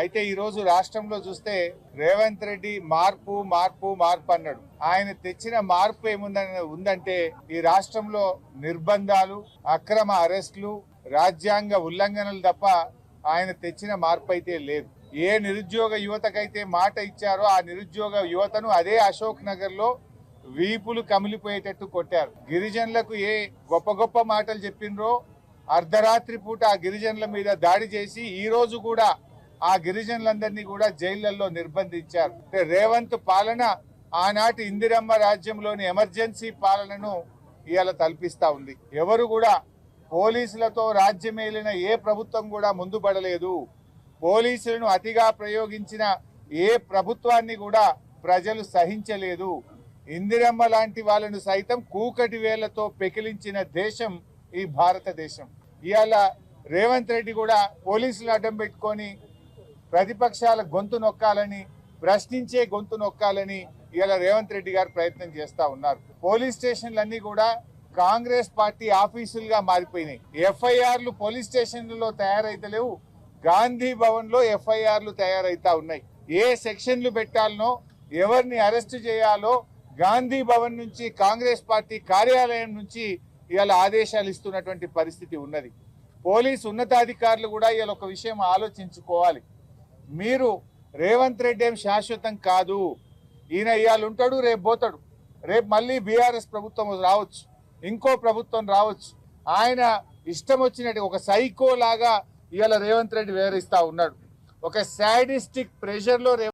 అయితే ఈ రోజు రాష్ట్రంలో చూస్తే రేవంత్ రెడ్డి మార్పు మార్పు మార్పు అన్నాడు. ఆయన తెచ్చిన మార్పు ఏముందని ఉందంటే ఈ రాష్ట్రంలో నిర్బంధాలు అక్రమ అరెస్టులు రాజ్యాంగ ఉల్లంఘనలు తప్ప ఆయన తెచ్చిన మార్పు అయితే లేదు. ఏ నిరుద్యోగ యువతకైతే మాట ఇచ్చారో ఆ నిరుద్యోగ యువతను అదే అశోక్ నగర్లో వీపులు కమిలిపోయేటట్టు కొట్టారు. గిరిజనులకు ఏ గొప్ప గొప్ప మాటలు చెప్పినరో అర్ధరాత్రి పూట ఆ గిరిజనుల మీద దాడి చేసి ఈ రోజు కూడా ఆ గిరిజనులందరినీ కూడా జైళ్ళలో నిర్బంధించారు. అంటే రేవంత్ పాలన ఆనాటి ఇందిరమ్మ రాజ్యంలోని ఎమర్జెన్సీ పాలనను ఇవాళ తల్పిస్తా ఉంది. ఎవరు కూడా పోలీసులతో రాజ్యమేలిన ఏ ప్రభుత్వం కూడా ముందుపడలేదు. పోలీసులను అతిగా ప్రయోగించిన ఏ ప్రభుత్వాన్ని కూడా ప్రజలు సహించలేదు. ఇందిరమ్మ లాంటి వాళ్ళను సైతం కూకటి వేలతో పెకిలించిన దేశం ఈ భారతదేశం. ఇవాళ రేవంత్ రెడ్డి కూడా పోలీసులు అడ్డం పెట్టుకొని ప్రతిపక్షాల గొంతు నొక్కాలని ప్రశ్నించే గొంతు నొక్కాలని ఇవాళ రేవంత్ రెడ్డి గారు ప్రయత్నం చేస్తా ఉన్నారు. పోలీస్ స్టేషన్లన్నీ కూడా కాంగ్రెస్ పార్టీ ఆఫీసులుగా మారిపోయినాయి. ఎఫ్ఐఆర్లు పోలీస్ స్టేషన్లలో తయారైతలేవు. గాంధీ భవన్లో ఎఫ్ఐఆర్లు తయారైతా ఉన్నాయి. ఏ సెక్షన్లు పెట్టాలనో ఎవరిని అరెస్ట్ చేయాలో గాంధీ భవన్ నుంచి కాంగ్రెస్ పార్టీ కార్యాలయం నుంచి ఇవాళ ఆదేశాలు ఇస్తున్నటువంటి పరిస్థితి ఉన్నది. పోలీస్ ఉన్నతాధికారులు కూడా ఇవాళ ఒక విషయం ఆలోచించుకోవాలి. మీరు రేవంత్ రెడ్డి ఏం శాశ్వతం కాదు. ఈయన ఇవాళ ఉంటాడు రేపు పోతాడు. రేపు మళ్ళీ బీఆర్ఎస్ ప్రభుత్వం రావచ్చు. ఇంకో ప్రభుత్వం రావచ్చు. ఆయన ఇష్టం వచ్చినట్టు ఒక సైకో లాగా ఇవాళ రేవంత్ రెడ్డి వివరిస్తూ ఉన్నాడు. ఒక సాడిస్టిక్ ప్రెషర్లో రేవంత్